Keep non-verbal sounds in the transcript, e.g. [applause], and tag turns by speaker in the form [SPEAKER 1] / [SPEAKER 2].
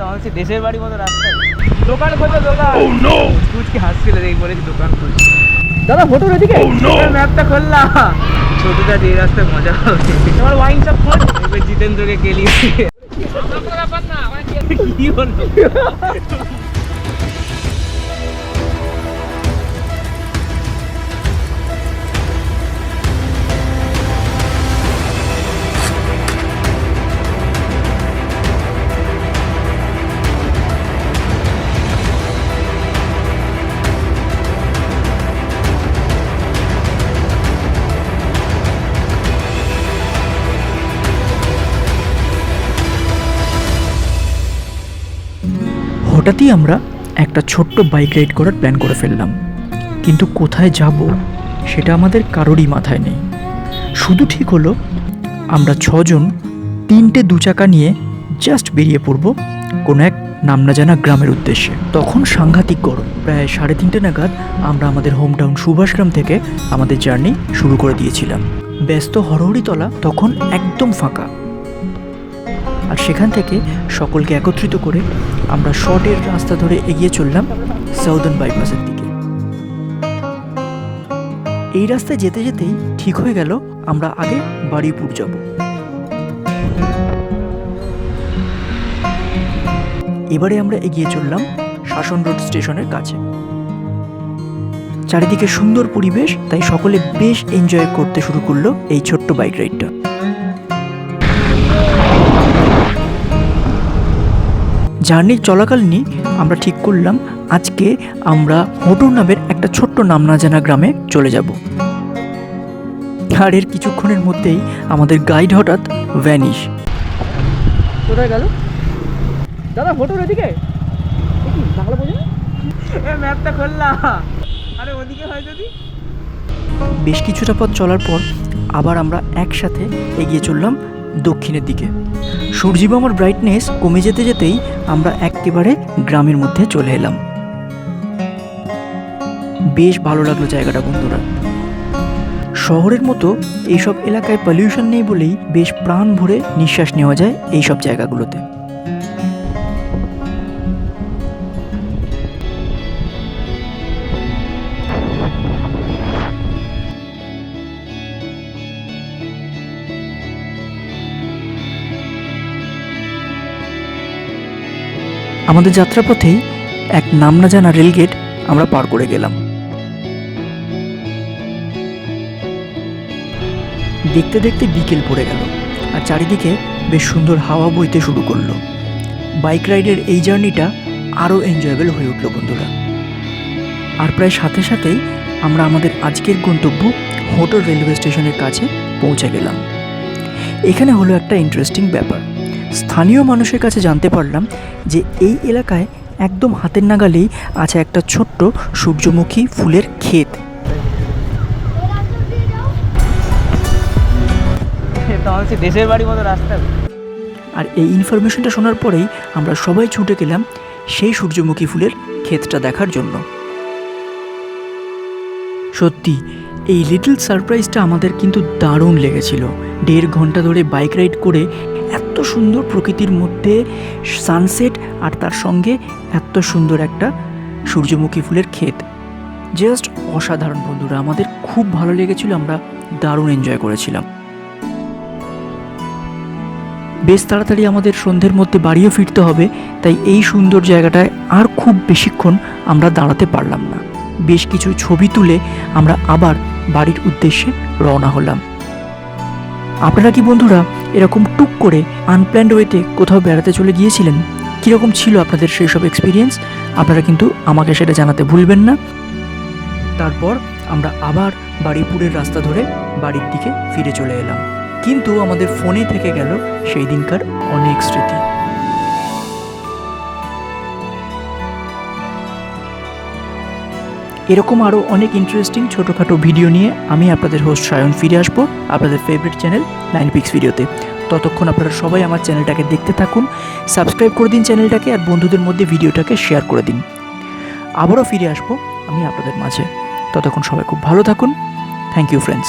[SPEAKER 1] তো আমার হচ্ছে দেশের বাড়ি মতো রাস্তায় দোকান খোঁজো দোকান। কুচকে হাসছিল দেখি বলেছি দোকান খুঁজছি দাদা ফটো এদিকে ম্যাপটা খুললাম। ছোটটা যে রাস্তায় মজা হবে। তোমার ওয়াইন সব খোঁজ এবার জিতেন্দ্রকে গেলি কি বলব [laughs]
[SPEAKER 2] হঠাৎই আমরা একটা ছোট্ট বাইক রাইড করার প্ল্যান করে ফেললাম। কিন্তু কোথায় যাব সেটা আমাদের কারোরই মাথায় নেই। শুধু ঠিক হলো, আমরা ছজন তিনটে দু চাকা নিয়ে জাস্ট বেরিয়ে পড়ব কোনো এক নাম না জানা গ্রামের উদ্দেশ্যে। তখন সাংঘাতিক গরম। প্রায় সাড়ে তিনটে নাগাদ আমরা আমাদের হোম টাউন সুভাষগ্রাম থেকে আমাদের জার্নি শুরু করে দিয়েছিলাম। ব্যস্ত হরহরিতলা তখন একদম ফাঁকা। আর সেখান থেকে সকলকে একত্রিত করে আমরা শর্টের রাস্তা ধরে এগিয়ে চললাম সাউদার্ন বাইপাসের দিকে। এই রাস্তায় যেতে যেতেই ঠিক হয়ে গেল আমরা আগে বাড়িপুর যাব। এবারে আমরা এগিয়ে চললাম শাসন রোড স্টেশনের কাছে। চারিদিকে সুন্দর পরিবেশ, তাই সকলে বেশ এনজয় করতে শুরু করল এই ছোট্ট বাইক রাইডটা জার্নির চলাকালীনই আমরা ঠিক করলাম আজকে আমরা হোটুর নামের একটা ছোট্ট নাম না জানা গ্রামে চলে যাব। আর এর কিছুক্ষণের মধ্যেই আমাদের গাইড হঠাৎ ভ্যানিশ
[SPEAKER 1] কোথায় গেল? দাদা এদিকে? বাংলা বোঝে ম্যাপটা খুললাম। আরে ওদিকে হয় যদি।
[SPEAKER 2] বেশ কিছুটা পথ চলার পর আবার আমরা একসাথে এগিয়ে চললাম দক্ষিণের দিকে। সূর্যিমামার ব্রাইটনেস কমে যেতে যেতেই আমরা একেবারে গ্রামের মধ্যে চলে এলাম। বেশ ভালো লাগল জায়গাটা, বন্ধুরা। শহরের মতো এইসব এলাকায় পলিউশন নেই বলেই বেশ প্রাণ ভরে নিঃশ্বাস নেওয়া যায় এইসব জায়গাগুলোতে। আমাদের যাত্রাপথেই এক নাম না জানা রেলগেট আমরা পার করে গেলাম। দেখতে দেখতে বিকেল পড়ে গেল আর চারিদিকে বেশ সুন্দর হাওয়া বইতে শুরু করল। বাইক রাইডের এই জার্নিটা আরও এনজয়েবল হয়ে উঠল বন্ধুরা। আর প্রায় সাথে সাথেই আমরা আমাদের আজকের গন্তব্য হোটল রেলওয়ে স্টেশনের কাছে পৌঁছে গেলাম। এখানে হলো একটা ইন্টারেস্টিং ব্যাপার। স্থানীয় মানুষের কাছে জানতে পারলাম যে এই এলাকায় একদম হাতের নাগালেই আছে একটা ছোট্ট সূর্যমুখী ফুলের ক্ষেত।
[SPEAKER 1] দেশের বাড়ি মতো রাস্তা।
[SPEAKER 2] আর এই ইনফরমেশনটা শোনার পরেই আমরা সবাই ছুটে গেলাম সেই সূর্যমুখী ফুলের ক্ষেতটা দেখার জন্য। সত্যি এই লিটল সারপ্রাইজটা আমাদের কিন্তু দারুণ লেগেছিল। দেড় ঘণ্টা ধরে বাইক রাইড করে এত সুন্দর প্রকৃতির মধ্যে সানসেট আর তার সঙ্গে এত সুন্দর একটা সূর্যমুখী ফুলের ক্ষেত। জাস্ট অসাধারণ বন্ধুরা, আমাদের খুব ভালো লেগেছিল, আমরা দারুণ এনজয় করেছিলাম। বেশ তাড়াতাড়ি আমাদের সন্ধ্যের মধ্যে বাড়িও ফিরতে হবে, তাই এই সুন্দর জায়গাটায় আর খুব বেশিক্ষণ আমরা দাঁড়াতে পারলাম না। বেশ কিছু ছবি তুলে আমরা আবার বাড়ির উদ্দেশ্যে রওনা হলাম। আপনারা কি বন্ধুরা এরকম টুক করে আনপ্ল্যান্ড ওয়েতে কোথাও বেড়াতে চলে গিয়েছিলেন? কীরকম ছিল আপনাদের সেই সব এক্সপিরিয়েন্স আপনারা কিন্তু আমাকে সেটা জানাতে ভুলবেন না। তারপর আমরা আবার বাড়িপুরের রাস্তা ধরে বাড়ির দিকে ফিরে চলে এলাম। কিন্তু আমাদের ফোনে থেকে গেল সেই দিনকার অনেক স্মৃতি। এরকম আরও অনেক ইন্টারেস্টিং ছোটোখাটো ভিডিও নিয়ে আমি আপনাদের হোস্ট সায়ন ফিরে আসব আপনাদের ফেভারিট চ্যানেল নাইন পিক্স ভিডিওতে ততক্ষণ আপনারা সবাই আমার চ্যানেলটাকে দেখতে থাকুন সাবস্ক্রাইব করে দিন চ্যানেলটাকে আর বন্ধুদের মধ্যে ভিডিওটাকে শেয়ার করে দিন। আবারও ফিরে আসব আমি আপনাদের মাঝে। ততক্ষণ সবাই খুব ভালো থাকুন। Thank you friends